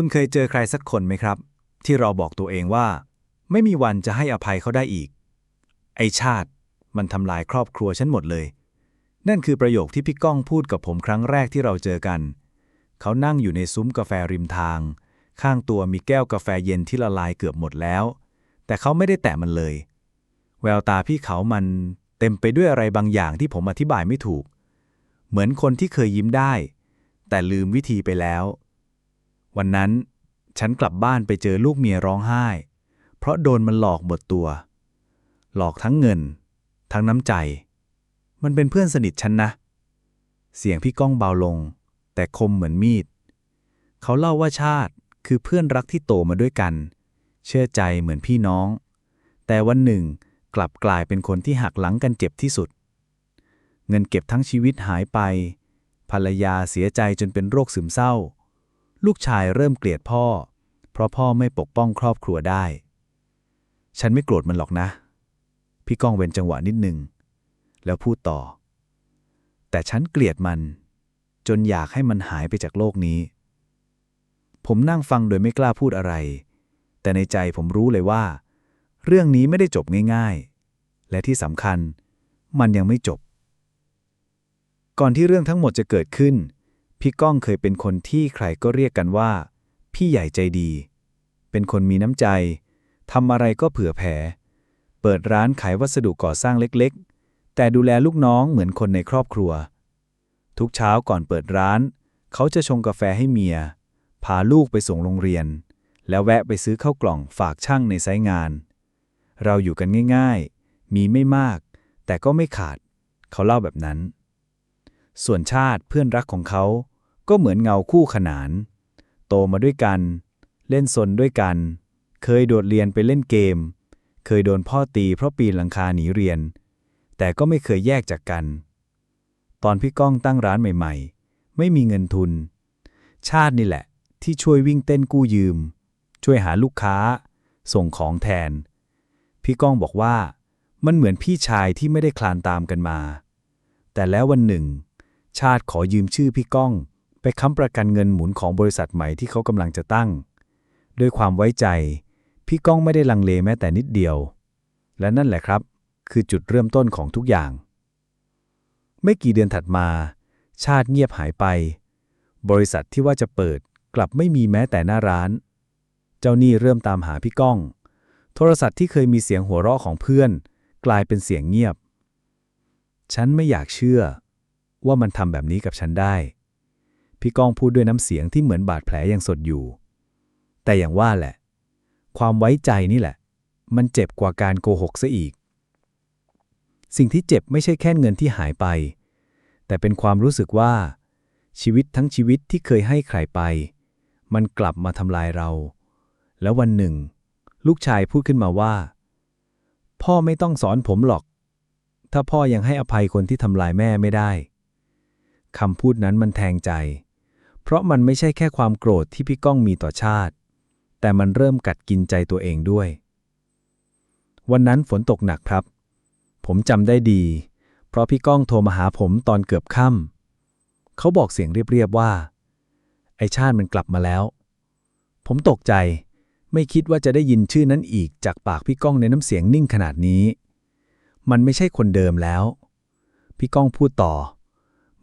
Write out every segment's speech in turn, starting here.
คุณเคยเจอใครสักคนไหมครับ ที่เราบอกตัวเองว่า ไม่มีวันจะให้อภัยเขาได้อีก ไอชาติ มันทำลายครอบครัวฉันหมดเลย นั่นคือประโยคที่พี่ก้องพูดกับผมครั้งแรกที่เราเจอกัน เขานั่งอยู่ในซุ้มกาแฟริมทาง ข้างตัวมีแก้วกาแฟเย็นที่ละลายเกือบหมดแล้ว แต่เขาไม่ได้แตะมันเลย แววตาพี่เขามันเต็มไปด้วยอะไรบางอย่างที่ผมอธิบายไม่ถูก เหมือนคนที่เคยยิ้มได้ แต่ลืมวิธีไปแล้ว วันนั้นฉันกลับบ้านไปเจอลูกเมียร้องไห้ เพราะโดนมันหลอกหมดตัว หลอกทั้งเงิน ทั้งน้ำใจ มันเป็นเพื่อนสนิทฉันนะ เสียงพี่ก้องเบาลง แต่คมเหมือนมีด เขาเล่าว่าชาติคือเพื่อนรักที่โตมาด้วยกัน เชื่อใจเหมือนพี่น้อง แต่วันหนึ่งกลับกลายเป็นคนที่หักหลังกันเจ็บที่สุด เงินเก็บทั้งชีวิตหายไป ภรรยาเสียใจจนเป็นโรคซึมเศร้า ลูกชายเริ่มเกลียดพ่อ เพราะพ่อไม่ปกป้องครอบครัวได้ ฉันไม่โกรธมันหรอกนะ พี่ก้องเว้นจังหวะนิดนึง แล้วพูดต่อ แต่ฉันเกลียดมัน จนอยากให้มันหายไปจากโลกนี้ ผมนั่งฟังโดยไม่กล้าพูดอะไร แต่ในใจผมรู้เลยว่า เรื่องนี้ไม่ได้จบง่าย ๆ และที่สำคัญ มันยังไม่จบ ก่อนที่เรื่องทั้งหมดจะเกิดขึ้น พี่ก้องเคยเป็นคนที่ใครก็เรียกกันว่า พี่ใหญ่ใจดี เป็นคนมีน้ำใจทำอะไรก็เผื่อแผ่ เปิดร้านขายวัสดุก่อสร้างเล็กๆ แต่ดูแลลูกน้องเหมือนคนในครอบครัว ทุกเช้าก่อนเปิดร้าน เขาจะชงกาแฟให้เมีย พาลูกไปส่งโรงเรียน แล้วแวะไปซื้อข้าวกล่องฝากช่างในไซต์งาน เราอยู่กันง่ายๆ มีไม่มาก แต่ก็ไม่ขาด เขาเล่าแบบนั้น ส่วนชาติเพื่อนรักของเขา ก็เหมือนเงาคู่ขนาน โตมาด้วยกัน เล่นซนด้วยกัน เคยโดดเรียนไปเล่นเกม เคยโดนพ่อตีเพราะปีนหลังคาหนีเรียน แต่ก็ไม่เคยแยกจากกัน ตอนพี่ก้องตั้งร้านใหม่ ๆ ไม่มีเงินทุน ชาตินี่แหละ ที่ช่วยวิ่งเต้นกู้ยืม ช่วยหาลูกค้า ส่งของแทน พี่ก้องบอกว่า มันเหมือนพี่ชายที่ไม่ได้คลานตามกันมา แต่แล้ววันหนึ่ง ชาติขอยืมชื่อพี่ก้อง ค้ำประกันเงินหมุนของบริษัทใหม่ที่เขากำลังจะตั้ง ด้วยความไว้ใจ พี่ก้องไม่ได้ลังเลแม้แต่นิดเดียว และนั่นแหละครับ คือจุดเริ่มต้นของทุกอย่าง ไม่กี่เดือนถัดมา ชาติเงียบหายไป บริษัทที่ว่าจะเปิดกลับไม่มีแม้แต่หน้าร้าน เจ้าหนี้เริ่มตามหาพี่ก้อง โทรศัพท์ที่เคยมีเสียงหัวเราะของเพื่อน กลายเป็นเสียงเงียบ ฉันไม่อยากเชื่อว่ามันทำแบบนี้กับฉันได้ พี่ก้องพูดด้วยน้ำเสียงที่เหมือนบาดแผลยังสดอยู่ แต่อย่างว่าแหละ ความไว้ใจนี่แหละ มันเจ็บกว่าการโกหกซะอีก สิ่งที่เจ็บไม่ใช่แค่เงินที่หายไป แต่เป็นความรู้สึกว่า ชีวิตทั้งชีวิตที่เคยให้ใครไป มันกลับมาทำลายเรา แล้ววันหนึ่ง ลูกชายพูดขึ้นมาว่า พ่อไม่ต้องสอนผมหรอก ถ้าพ่อยังให้อภัยคนที่ทำลายแม่ไม่ได้คำพูดนั้นมันแทงใจ เพราะมันไม่ใช่แค่ความโกรธที่พี่ก้องมีต่อชาติ แต่มันเริ่มกัดกินใจตัวเองด้วย วันนั้นฝนตกหนักครับ ผมจำได้ดี เพราะพี่ก้องโทรมาหาผมตอนเกือบค่ำเขาบอกเสียงเรียบๆว่า ไอชาติมันกลับมาแล้ว ผมตกใจ ไม่คิดว่าจะได้ยินชื่อนั้นอีกจากปากพี่ก้องในน้ำเสียงนิ่งขนาดนี้ มันไม่ใช่คนเดิมแล้ว พี่ก้องพูดต่อ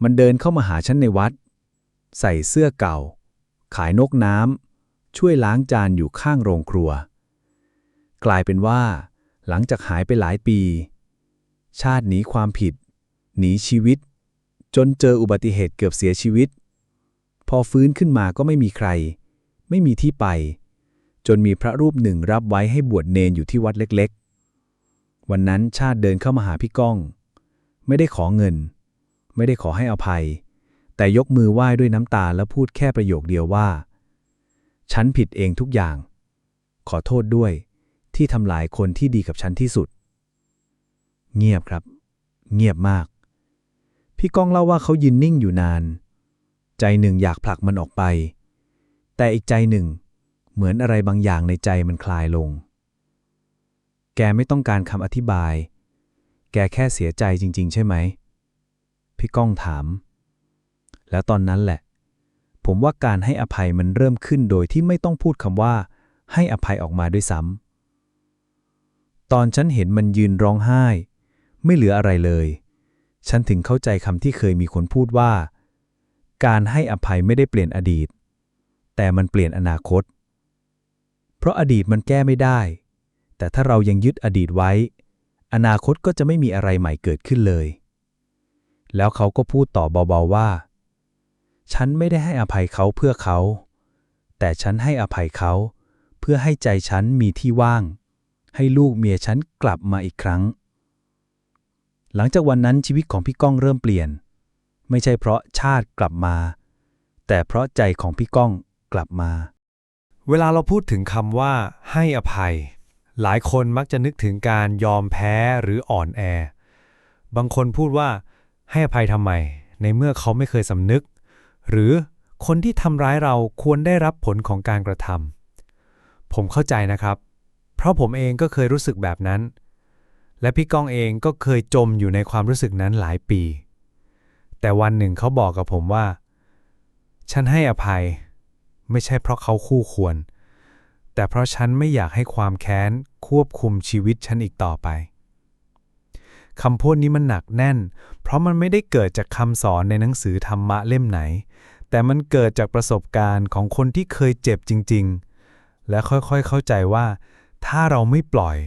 มันเดินเข้ามาหาฉันในวัด ใส่เสื้อเก่า ขายนกน้ำ ช่วยล้างจานอยู่ข้างโรงครัว กลายเป็นว่า หลังจากหายไปหลายปี ชาติหนีความผิด หนีชีวิต จนเจออุบัติเหตุเกือบเสียชีวิต พอฟื้นขึ้นมาก็ไม่มีใคร ไม่มีที่ไป จนมีพระรูปหนึ่งรับไว้ให้บวชเนนอยู่ที่วัดเล็กๆ วันนั้นชาติเดินเข้ามาหาพี่ก้อง ไม่ได้ขอเงิน ไม่ได้ขอให้อภัย แต่ยกมือไหว้ด้วยน้ำตาแล้วพูดแค่ประโยคเดียวว่า ฉันผิดเองทุกอย่าง ขอโทษด้วย ที่ทำลายคนที่ดีกับฉันที่สุด เงียบครับ เงียบมาก พี่ก้องเล่าว่าเขายืนนิ่งอยู่นาน ใจหนึ่งอยากผลักมันออกไป แต่อีกใจหนึ่ง เหมือนอะไรบางอย่างในใจมันคลายลง แกไม่ต้องการคำอธิบาย แกแค่เสียใจจริง ๆ ใช่ไหม พี่ก้องถาม แล้วตอนนั้นแหละ ผมว่าการให้อภัยมันเริ่มขึ้นโดยที่ไม่ต้องพูดคำว่า ให้อภัยออกมาด้วยซ้ำตอนฉันเห็นมันยืนร้องไห้ ไม่เหลืออะไรเลย ฉันถึงเข้าใจคำที่เคยมีคนพูดว่า การให้อภัยไม่ได้เปลี่ยนอดีต แต่มันเปลี่ยนอนาคต เพราะอดีตมันแก้ไม่ได้ แต่ถ้าเรายังยึดอดีตไว้ อนาคตก็จะไม่มีอะไรใหม่เกิดขึ้นเลยแล้วเขาก็พูดต่อเบาๆว่า ฉันไม่ได้ให้อภัยเขาเพื่อเขา แต่ฉันให้อภัยเขา เพื่อให้ใจฉันมีที่ว่าง ให้ลูกเมียฉันกลับมาอีกครั้ง หลังจากวันนั้นชีวิตของพี่ก้องเริ่มเปลี่ยน ไม่ใช่เพราะชาติกลับมา แต่เพราะใจของพี่ก้องกลับมา เวลาเราพูดถึงคำว่า ให้อภัย หลายคนมักจะนึกถึงการยอมแพ้หรืออ่อนแอ บางคนพูดว่า ให้อภัยทำไม ในเมื่อเขาไม่เคยสำนึก หรือคนที่ทำร้ายเราควรได้รับผลของการกระทำผมเข้าใจนะครับ เพราะผมเองก็เคยรู้สึกแบบนั้น และพี่ก้องเองก็เคยจมอยู่ในความรู้สึกนั้นหลายปี แต่วันหนึ่งเขาบอกกับผมว่า ฉันให้อภัย ไม่ใช่เพราะเขาคู่ควร แต่เพราะฉันไม่อยากให้ความแค้นควบคุมชีวิตฉันอีกต่อไป คำพูดนี้มันหนักแน่น เพราะมันไม่ได้เกิดจากคำสอนในหนังสือธรรมะเล่มไหน แต่มันเกิดจากประสบการณ์ของคนที่เคยเจ็บจริง ๆ และค่อยๆเข้าใจว่า ถ้าเราไม่ปล่อย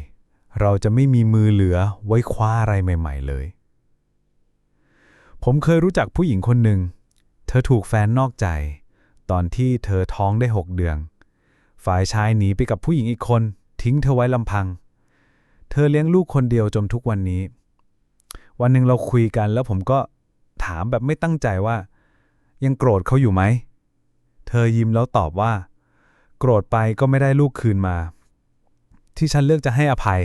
เราจะไม่มีมือเหลือไว้คว้าอะไรใหม่ ๆ เลย ผมเคยรู้จักผู้หญิงคนหนึ่ง เธอถูกแฟนนอกใจ ตอนที่เธอท้องได้หกเดือน ฝ่ายชายหนีไปกับผู้หญิงอีกคน ทิ้งเธอไว้ลำพัง เธอเลี้ยงลูกคนเดียวจนทุกวันนี้ วันหนึ่งเราคุยกัน แล้วผมก็ถามแบบไม่ตั้งใจว่า ยังโกรธเขาอยู่ไหม เธอยิ้มแล้วตอบว่า โกรธไปก็ไม่ได้ลูกคืนมา ที่ฉันเลือกจะให้อภัย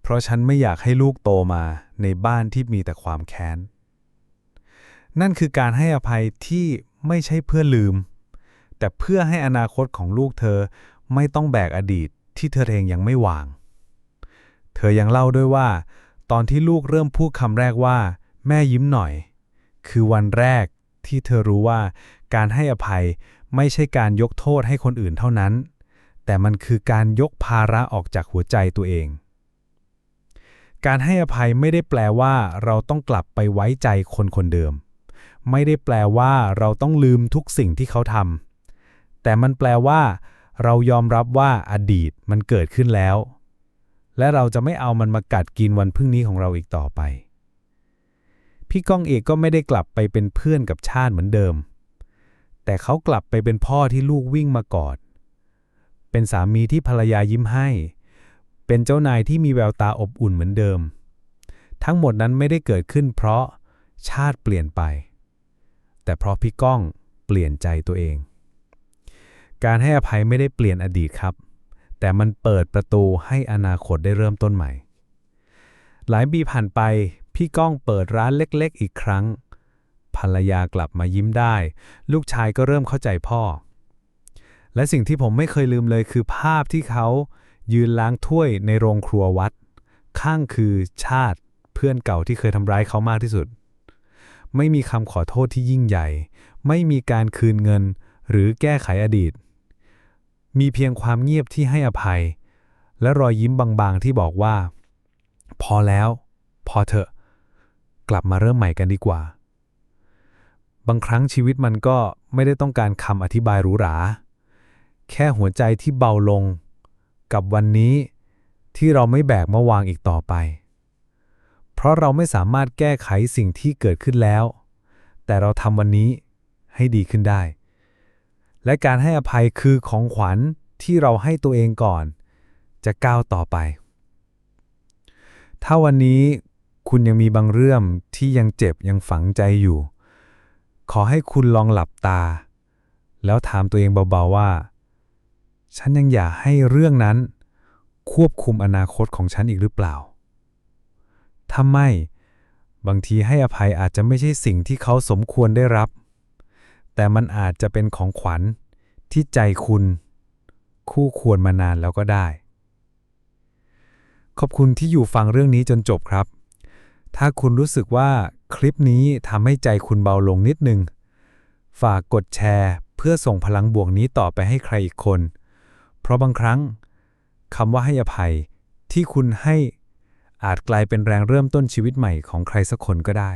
เพราะฉันไม่อยากให้ลูกโตมาในบ้านที่มีแต่ความแค้น นั่นคือการให้อภัยที่ไม่ใช่เพื่อลืม แต่เพื่อให้อนาคตของลูกเธอไม่ต้องแบกอดีตที่เธอเองยังไม่วาง เธอยังเล่าด้วยว่า ตอนที่ลูกเริ่มพูดคำแรกว่า แม่ยิ้มหน่อย คือวันแรกที่เธอรู้ว่า การให้อภัยไม่ใช่การยกโทษให้คนอื่นเท่านั้น แต่มันคือการยกภาระออกจากหัวใจตัวเอง การให้อภัยไม่ได้แปลว่าเราต้องกลับไปไว้ใจคนคนเดิม ไม่ได้แปลว่าเราต้องลืมทุกสิ่งที่เขาทำแต่มันแปลว่า เรายอมรับว่าอดีตมันเกิดขึ้นแล้ว และเราจะไม่เอามันมากัดกินวันพรุ่งนี้ของเราอีกต่อไป พี่ก้องเอกก็ไม่ได้กลับไปเป็นเพื่อนกับชาติเหมือนเดิม แต่เขากลับไปเป็นพ่อที่ลูกวิ่งมากอด เป็นสามีที่ภรรยายิ้มให้ เป็นเจ้านายที่มีแววตาอบอุ่นเหมือนเดิม ทั้งหมดนั้นไม่ได้เกิดขึ้น เพราะชาติเปลี่ยนไป แต่เพราะพี่ก้องเปลี่ยนใจตัวเอง การให้อภัยไม่ได้เปลี่ยนอดีตครับ แต่มันเปิดประตูให้อนาคตได้เริ่มต้นใหม่ หลายปีผ่านไป พี่ก้องเปิดร้านเล็กๆ อีกครั้ง ภรรยากลับมายิ้มได้ ลูกชายก็เริ่มเข้าใจพ่อ และสิ่งที่ผมไม่เคยลืมเลยคือภาพที่เขายืนล้างถ้วยในโรงครัววัด ข้างคือชาติเพื่อนเก่าที่เคยทำร้ายเขามากที่สุด ไม่มีคำขอโทษที่ยิ่งใหญ่ ไม่มีการคืนเงิน หรือแก้ไขอดีต มีเพียงความเงียบที่ให้อภัย และรอยยิ้มบางๆที่บอกว่า พอแล้ว พอเถอะ กลับมาเริ่มใหม่กันดีกว่า บางครั้งชีวิตมันก็ไม่ได้ต้องการคำอธิบายหรูหรา แค่หัวใจที่เบาลง กับวันนี้ที่เราไม่แบกมาวางอีกต่อไป เพราะเราไม่สามารถแก้ไขสิ่งที่เกิดขึ้นแล้ว แต่เราทำวันนี้ให้ดีขึ้นได้ และการให้อภัยคือของขวัญที่เราให้ตัวเองก่อน จะก้าวต่อไป ถ้าวันนี้คุณยังมีบางเรื่องที่ยังเจ็บยังฝังใจอยู่ ขอให้คุณลองหลับตา แล้วถามตัวเองเบาๆว่า ฉันยังอยากให้เรื่องนั้น ควบคุมอนาคตของฉันอีกหรือเปล่าถ้าไม่ บางทีให้อภัยอาจจะไม่ใช่สิ่งที่เขาสมควรได้รับ แต่มันอาจจะเป็นของขวัญที่ใจคุณ คู่ควรมานานแล้วก็ได้ ขอบคุณที่อยู่ฟังเรื่องนี้จนจบครับ ถ้าคุณรู้สึกว่าคลิปนี้ทำให้ใจคุณเบาลงนิดนึง ฝากกดแชร์เพื่อส่งพลังบวกนี้ต่อไปให้ใครอีกคน เพราะบางครั้งคำว่าให้อภัยที่คุณให้อาจกลายเป็นแรงเริ่มต้นชีวิตใหม่ของใครสักคนก็ได้